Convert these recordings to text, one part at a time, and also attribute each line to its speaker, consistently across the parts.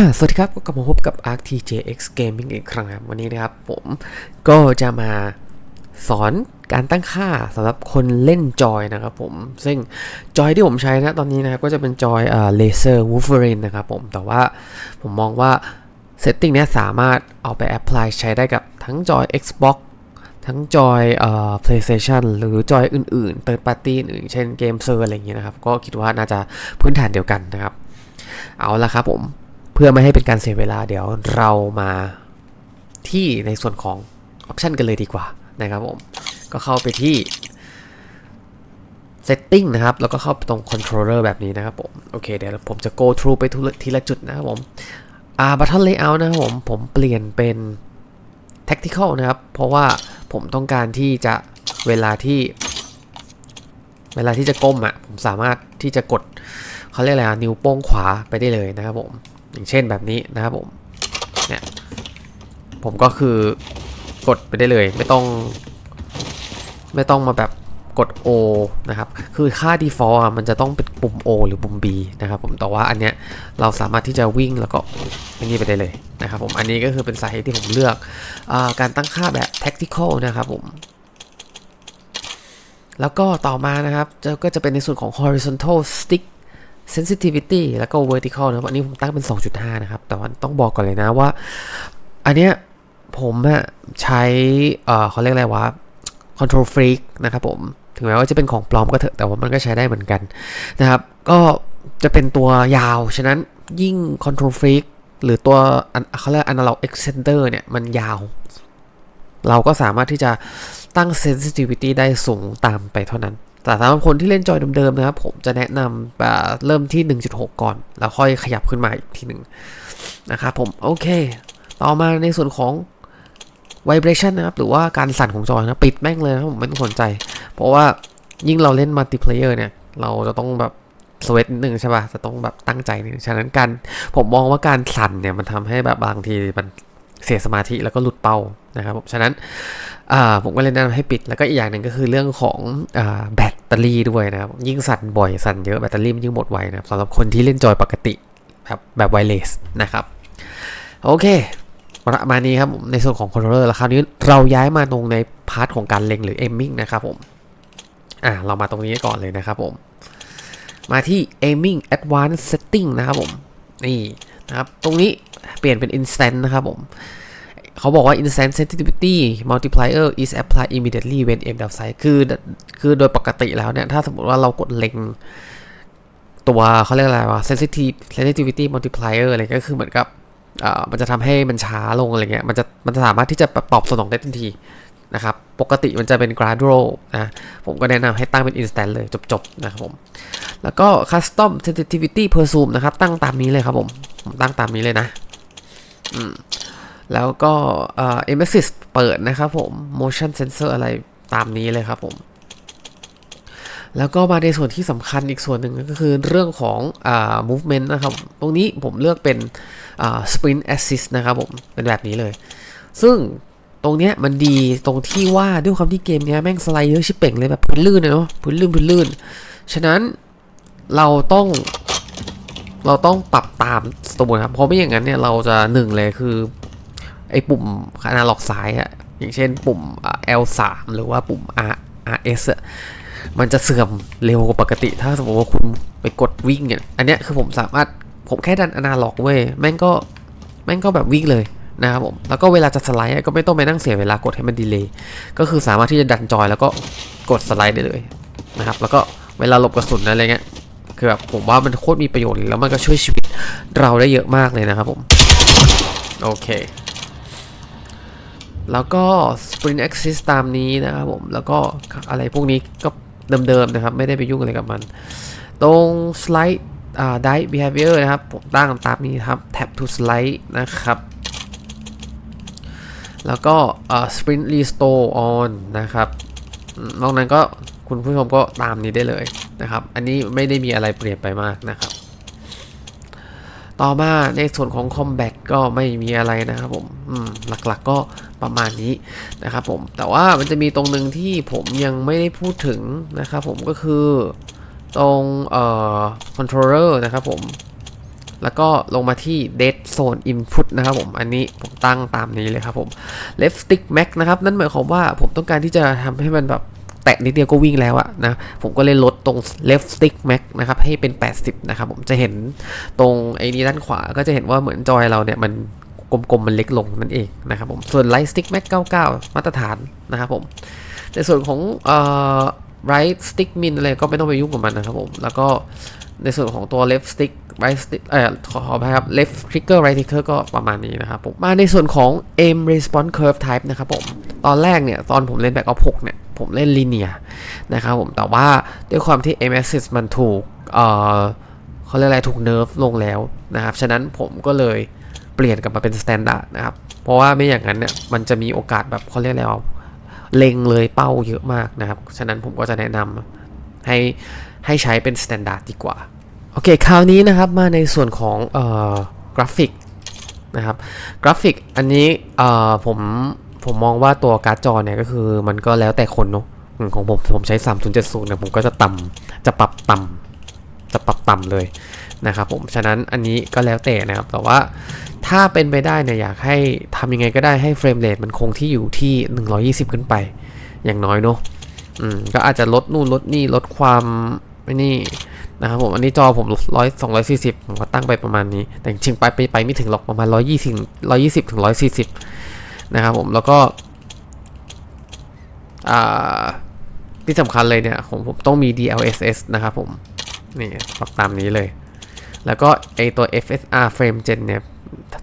Speaker 1: อ่าสวัสดีครับก็กลับมาพบกับ Arc TJX Gaming อีกครั้งครับ วันนี้นะครับผมก็จะมาสอนการตั้งค่าสำหรับคนเล่นจอยนะครับผม ซึ่งจอยที่ผมใช้นะตอนนี้นะครับก็จะเป็นจอยเอ่อ Laser Wolverine นะครับผม แต่ว่าผมมองว่าเซตติ้งเนี้ยสามารถเอาไปแอพพลายใช้ได้กับทั้งจอย Xbox ทั้งจอยเอ่อ PlayStation หรือจอยอื่นๆ Third Party อื่นเช่นเกมเซอร์อะไรอย่างเงี้ยนะครับ ก็คิดว่าน่าจะพื้นฐานเดียวกันนะครับ เอาละครับผม พื่อไม่ให้เป็นการเสียเวลาเดี๋ยวเรามาที่ในส่วนของออปชันกันเลยดีกว่านะครับผม ก็เข้าไปที่ setting นะครับ แล้วก็เข้าตรง controller แบบนี้นะครับผม โอเคเดี๋ยวผมจะ go through ไปทุกทีละจุดนะครับผมอ่า button layout นะครับผม ผมเปลี่ยนเป็น tactical นะครับ เพราะว่าผมต้องการที่จะเวลาที่เวลาที่จะก้มอะผมสามารถที่จะกดเขาเรียกอะไรนิ้วโป้งขวาไปได้เลยนะครับผม อย่างเช่นแบบนี้นะครับผมเนี่ยผมก็คือกดไปได้เลยไม่ต้อง ไม่ต้องมาแบบกด O นะครับ คือค่า default อะมันจะต้องเป็นปุ่ม O หรือปุ่ม B นะครับผมแต่ว่าอันเนี้ยเราสามารถที่จะวิ่งแล้วก็อย่างนี้ไปได้เลยนะครับผมอันนี้ก็คือเป็นสาเหตุที่ผมเลือกอการตั้งค่าแบบ tactical นะครับผมแล้วก็ต่อมานะครับก็จะเป็นในส่วนของ horizontal stick sensitivity แล้วก็ vertical นะครับอันนี้ผมตั้งเป็น 2.5 นะครับ แต่ว่าต้องบอกก่อนเลยนะว่า อันเนี้ยผมอะใช้เอ่อเขาเรียกอะไรวะ control freak นะครับผม ถึงแม้ว่าจะเป็นของปลอมก็เถอะ แต่ว่ามันก็ใช้ได้เหมือนกันนะครับ ก็จะเป็นตัวยาว ฉะนั้นยิ่ง control freak หรือตัวเขาเรียก analog extender เนี่ย มันยาว เราก็สามารถที่จะตั้ง sensitivity ได้สูงตามไปเท่านั้น แต่สำหรับคนที่เล่นจอยเดิมๆนะครับ ผมจะแนะนำาเริ่มที่ 1.6 ก่อน แล้วค่อยขยับขึ้นมาอีกทีหนึ่งนะครับผมโอเค ต่อมาในส่วนของ vibration นะครับ หรือว่าการสั่นของจอยนะปิดแม่งเลยนะผมไม่ต้องสนใจ เพราะว่ายิ่งเราเล่นมัลติเพลเยอร์เนี่ย เราจะต้องแบบสวีทนิดนึงใช่ป่ะจะต้องแบบตั้งใจนิดนึงฉะนั้นการผมมองว่าการสั่นเนี่ยมันทำให้แบบบางทีมัน เสียสมาธิแล้วก็หลุดเป้านะครับผมฉะนั้นผมก็เลยแนะนำให้ปิด แล้วก็อีกอย่างหนึ่งก็คือเรื่องของอแบตเตอรี่ด้วยนะครับยิ่งสั่นบ่อยสั่นเยอะแบตเตอรี่มันยิ่งหมดไวนะครับสำหรับคนที่เล่นจอยปกติแบบแบบไวเลสนะครับ โอเคประมาณนี้ครับในส่วนของคอนโทรลเลอร์แล้วคราวนี้เราย้ายมาตรงในพาร์ทของการเล็งหรือ aiming นะครับผมอ่าเรามาตรงนี้ก่อนเลยนะครับผม มาที่ aiming advanced setting นะครับผม นี่นะครับ ตรงนี้ เปลี่ยนเป็น instant นะครับผม เขาบอกว่า instant sensitivity multiplier is applied immediately when aim down sight คือ คือโดยปกติแล้วเนี่ย ถ้าสมมติว่าเรากดเล็งตัวเขาเรียกอะไรวะ sensitive sensitivity multiplier อะไรก็คือเหมือนกับมันจะทำให้มันช้าลงอะไรเงี้ย มันจะ มันจะสามารถที่จะตอบสนองได้ทันทีนะครับ ปกติมันจะเป็น gradual นะ ผมก็แนะนำให้ตั้งเป็น instant เลยจบๆนะครับผม แล้วก็ custom sensitivity per zoom นะครับ ตั้งตามนี้เลยครับผม ผมตั้งตามนี้เลยนะ แล้วก็เอ่อ m s i s เปิดนะครับผม motion sensor อะไรตามนี้เลยครับผม แล้วก็มาในส่วนที่สำคัญอีกส่วนหนึ่งก็คือเรื่องของอ่า movement นะครับ ตรงนี้ผมเลือกเป็นอ่า sprint assist นะครับผม เป็นแบบนี้เลย ซึ่งตรงเนี้ยมันดีตรงที่ว่าด้วยความที่เกมเนี้ยแม่งสไลด์เยอะชิบเป่งเลยแบบพื้นลื่นเลยเนาะพื้นลื่นพื้นลื่น ฉะนั้นเราต้อง เราต้องปรับตามตัวนะครับเพราะไม่อย่างนั้นเนี่ยเราจะหนึ่งเลยคือไอ้ปุ่มอนาล็อกซ้ายอะอย่างเช่นปุ่ม L3 หรือว่าปุ่ม R RS อะมันจะเสื่อมเร็วกว่าปกติ ถ้าสมมติว่าคุณไปกดวิ่งเนี่ยอันเนี้ยคือผมสามารถผมแค่ดันอนาล็อกเว้ยแม่งก็แม่งก็แบบวิ่งเลยนะครับผมแล้วก็เวลาจะสไลด์ก็ไม่ต้องไปนั่งเสียเวลากดให้มันดีเลย์ก็คือสามารถที่จะดันจอยแล้วก็กดสไลด์ได้เลยนะครับแล้วก็เวลาหลบกระสุนอะไรเงี้ย คือแบบผมว่ามันโคตรมีประโยชน์เลยแล้วมันก็ช่วยชีวิตเราได้เยอะมากเลยนะครับผมโอเค แล้วก็ Sprint Axis ตามนี้นะครับผม แล้วก็อะไรพวกนี้ก็เดิมๆนะครับ ไม่ได้ไปยุ่งอะไรกับมัน ตรง Slide อ่า Die Behavior นะครับ ผมตั้งตามนี้ครับ Tap to Slide นะครับ แล้วก็อ่า Sprint Restore On นะครับ นอกนั้นก็คุณผู้ชมก็ตามนี้ได้เลย นะครับ อันนี้ไม่ได้มีอะไรเปลี่ยนไปมากนะครับ ต่อมาในส่วนของ Combat ก็ไม่มีอะไรนะครับผมอืมหลักๆก็ประมาณนี้นะครับผม แต่ว่ามันจะมีตรงหนึ่งที่ผมยังไม่ได้พูดถึงนะครับผมก็คือตรงเอ่อ controller นะครับผม แล้วก็ลงมาที่ dead zone input นะครับผม อันนี้ผมตั้งตามนี้เลยครับผม left stick max นะครับ นั่นหมายความว่าผมต้องการที่จะทำให้มันแบบ ตะนิดเดียวก็วิ่งแล้วอะนะ ผมก็เลยลดตรง left stick max นะครับ ให้เป็น 80 นะครับ ผมจะเห็นตรงไอ้นี้ด้านขวาก็จะเห็นว่าเหมือนจอยเราเนี่ยมันกลมๆมันเล็กลงนั่นเองนะครับผม ส่วน right stick max 99 มาตรฐานนะครับผม ในส่วนของเอ่อ right stick min อะไรก็ไม่ต้องไปยุ่งกับมันนะครับผม แล้วก็ในส่วนของตัว left stick right stick เอ่อขอขออภัยครับ left trigger right trigger ก็ประมาณนี้นะครับผม มาในส่วนของ aim response curve type นะครับผม ตอนแรกเนี่ยตอนผมเล่น back of 6เนี่ยผมเล่น linear นะครับผมแต่ว่าด้วยความที่ m a s s มันถูกเอ่อเขาเรียกอะไรถูก nerf ลงแล้วนะครับ ฉะนั้นผมก็เลยเปลี่ยนกลับมาเป็น standard นะครับ เพราะว่าไม่อย่างนั้นเนี่ยมันจะมีโอกาสแบบเขาเรียกอะไรวะเล็งเลยเป้าเยอะมากนะครับ ฉะนั้นผมก็จะแนะนำให้ให้ใช้เป็น standard ดีกว่า โอเค คราวนี้นะครับมาในส่วนของเอ่อกราฟิกนะครับ กราฟิกอันนี้เอ่อผม ผมมองว่าตัวการ์ดจอเนี่ยก็คือมันก็แล้วแต่คนเนาะของผมผมใช้ 3070เนี่ยผมก็จะต่ำจะปรับต่ำจะปรับต่ำเลยนะครับผมฉะนั้นอันนี้ก็แล้วแต่นะครับ แต่ว่าถ้าเป็นไปได้เนี่ยอยากให้ทำยังไงก็ได้ให้เฟรมเรทมันคงที่อยู่ที่ 120 ขึ้นไป อย่างน้อยเนาะอืมก็อาจจะลดนู่นลดนี่ลดความไม่นี่นะครับผมอันนี้จอผมร้อยสองร้อยสี่สิบผมก็ตั้งไปประมาณนี้ แต่จริงไปไปไปไม่ถึงหรอกประมาณร้อยยี่สิบร้อยยี่สิบถึงร้อยสี่สิบ นะครับผมแล้วก็ที่สำคัญเลยเนี่ยผมผมต้องมี DLSS นะครับผม นี่ปรับตามนี้เลย แล้วก็ไอตัว FSR Frame Gen เนี่ย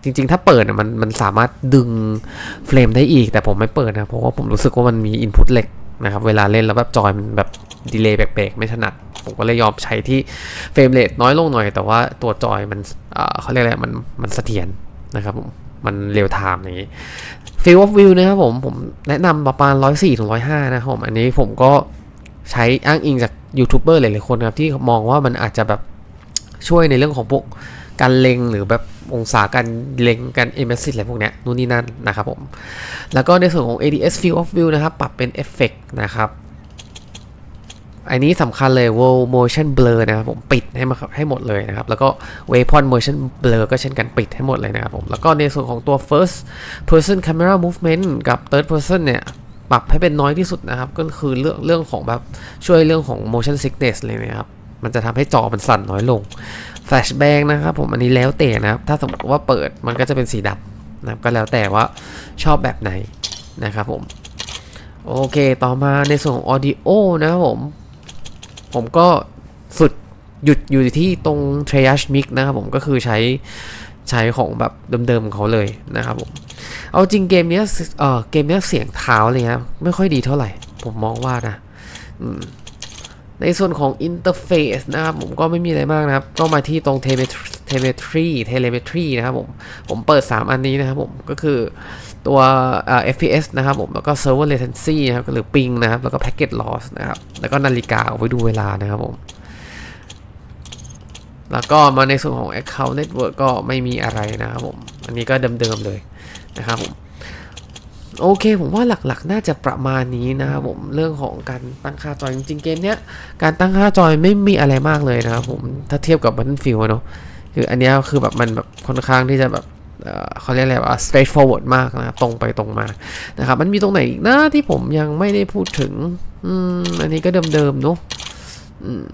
Speaker 1: จริง ๆ ถ้าเปิดเนี่ยมันมันสามารถดึงเฟรมได้อีก แต่ผมไม่เปิดนะเพราะว่าผมรู้สึกว่ามันมีอินพุตเหล็กนะครับ เวลาเล่นแล้วแบบจอยมันแบบดีเลย์แปลกๆ ไม่ถนัด ผมก็เลยยอมใช้ที่เฟรมเรทน้อยลงหน่อย แต่ว่าตัวจอยมันเขาเรียกอะไรมันมันเสถียร นะครับผมมันเร็วไทม์อย่างนี้ Field of View นะครับผมผมแนะนำประมาณ104ถึง105นะครับผมอันนี้ผมก็ใช้อ้างอิงจากยูทูบเบอร์หลายๆคนครับที่มองว่ามันอาจจะแบบช่วยในเรื่องของพวกการเล็งหรือแบบองศาการเล็งการ e m e s s i v e อะไรพวกเนี้ยนู่นนี่นั่นนะครับผม แล้วก็ในส่วนของ ADS Field of View นะครับ ปรับเป็น Effect นะครับ อันนี้สำคัญเลย World Motion Blur นะครับผมปิดให้มาให้หมดเลยนะครับ แล้วก็ Waypoint Motion Blur ก็เช่นกันปิดให้หมดเลยนะครับผม แล้วก็ในส่วนของตัว First Person Camera Movement กับ Third Person เนี่ยปรับให้เป็นน้อยที่สุดนะครับ ก็คือเรื่องเรื่องของแบบช่วยเรื่องของ motion sickness เลยนะครับ มันจะทำให้จอมันสั่นน้อยลง Flashbang นะครับผมอันนี้แล้วแต่นะครับ ถ้าสมมติว่าเปิดมันก็จะเป็นสีดำนะครับก็แล้วแต่ว่าชอบแบบไหนนะครับผม โอเค ต่อมาในส่วนของ audio นะครับผม ผมก็สุดหยุดอยู่ที่ตรง triage mic นะครับผมก็คือใช้ใช้ของแบบเดิมๆของเขาเลยนะครับผม เอาจริงเกมนี้เออเกมนี้เสียงเท้าอะไรเงี้ยไม่ค่อยดีเท่าไหร่ ผมมองว่านะในส่วนของอินเทอร์เฟซนะครับผมก็ไม่มีอะไรมากนะครับ ก็มาที่ตรง telemetry telemetry นะครับผม ผมเปิด 3 อันนี้นะครับผมก็คือ ตัว FPS นะครับผมแล้วก็ server latency นะครับหรือ ping นะครับ แล้วก็ packet loss นะครับ แล้วก็นาฬิกาเอาไว้ดูเวลานะครับผม แล้วก็มาในส่วนของ account network ก็ไม่มีอะไรนะครับผม อันนี้ก็เดิมๆเลยนะครับผมโอเค ผมว่าหลักๆ น่าจะประมาณนี้นะครับผมเรื่องของการตั้งค่าจอยจริงๆเกมเนี้ยการตั้งค่าจอยไม่มีอะไรมากเลยนะครับผมถ้าเทียบกับ Battlefield เนาะคืออันนี้คือแบบมันแบบค่อนข้างที่จะแบบ เขาเรียกอะไรว่า straight forward มากนะครับ ตรงไปตรงมานะครับ มันมีตรงไหนอีกนะที่ผมยังไม่ได้พูดถึง อืม อันนี้ก็เดิมๆเนาะอืม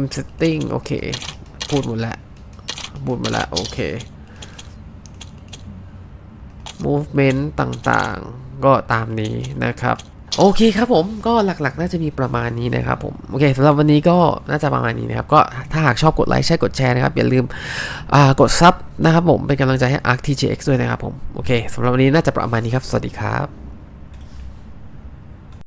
Speaker 1: M setting โอเค พูดหมดแล้ว พูดมาแล้ว โอเค movement ต่างๆ ก็ตามนี้นะครับ โอเคครับผมก็หลักๆ น่าจะมีประมาณนี้นะครับผมโอเคสำหรับวันนี้ก็น่าจะประมาณนี้นะครับก็ถ้าหากชอบกดไลค์ใช่กดแชร์นะครับ อย่าลืมกดซับนะครับผมเป็นกำลังใจให้ ArcTGX ด้วยนะครับผมโอเคสำหรับวันนี้น่าจะประมาณนี้ครับ สวัสดีครับ